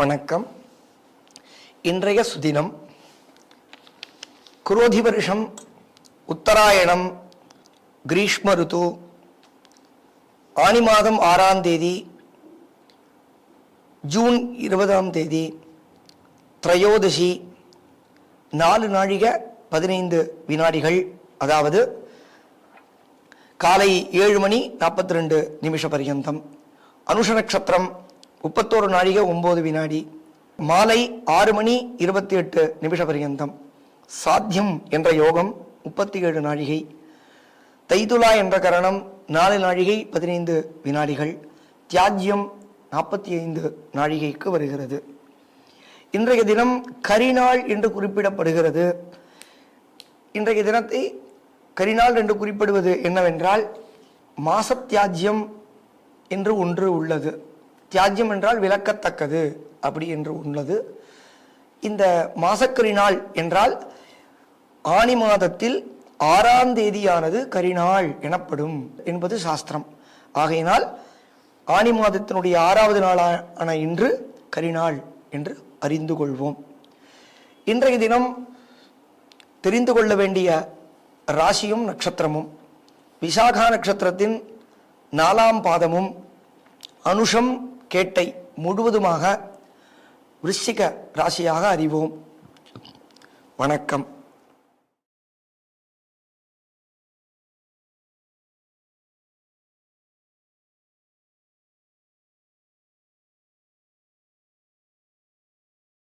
வணக்கம். இன்றைய சுதினம் குரோதி வருஷம் உத்தராயணம் கிரீஷ்ம ருத்து ஆனி மாதம் ஆறாம் தேதி ஜூன் இருபதாம் தேதி திரையோதசி நாலு நாழிக பதினைந்து வினாடிகள் அதாவது காலை ஏழு மணி நாற்பத்தி ரெண்டு நிமிஷ பரியந்தம். அனுஷ நட்சத்திரம் முப்பத்தோரு நாழிகை ஒம்பது வினாடி மாலை ஆறு மணி இருபத்தி எட்டு நிமிஷ பர்யந்தம் சாத்தியம் என்ற யோகம் முப்பத்தி ஏழு நாழிகை. தைதுலா என்ற கரணம் நாலு நாழிகை பதினைந்து வினாடிகள். தியாஜ்யம் நாற்பத்தி ஐந்து நாழிகைக்கு வருகிறது. இன்றைய தினம் கரிநாள் என்று குறிப்பிடப்படுகிறது. இன்றைய தினத்தை கரிநாள் என்று குறிப்பிடுவது என்னவென்றால் மாசத்தியாஜ்யம் என்று ஒன்று உள்ளது. தியாஜ்யம் என்றால் விளக்கத்தக்கது அப்படி என்று உள்ளது. இந்த மாசக்கரிநாள் என்றால் ஆனி மாதத்தில் ஆறாம் தேதியானது கரிநாள் எனப்படும் என்பது சாஸ்திரம். ஆகையினால் ஆனி மாதத்தினுடைய ஆறாவது நாளான இன்று கரிநாள் என்று அறிந்து கொள்வோம். இன்றைய தினம் தெரிந்து கொள்ள வேண்டிய ராசியும் நட்சத்திரமும். விசாகா நட்சத்திரத்தின் நாலாம் பாதமும் அனுஷம் கேட்டை முழுவதுமாக விருஷிக ராசியாக அறிவோம். வணக்கம்.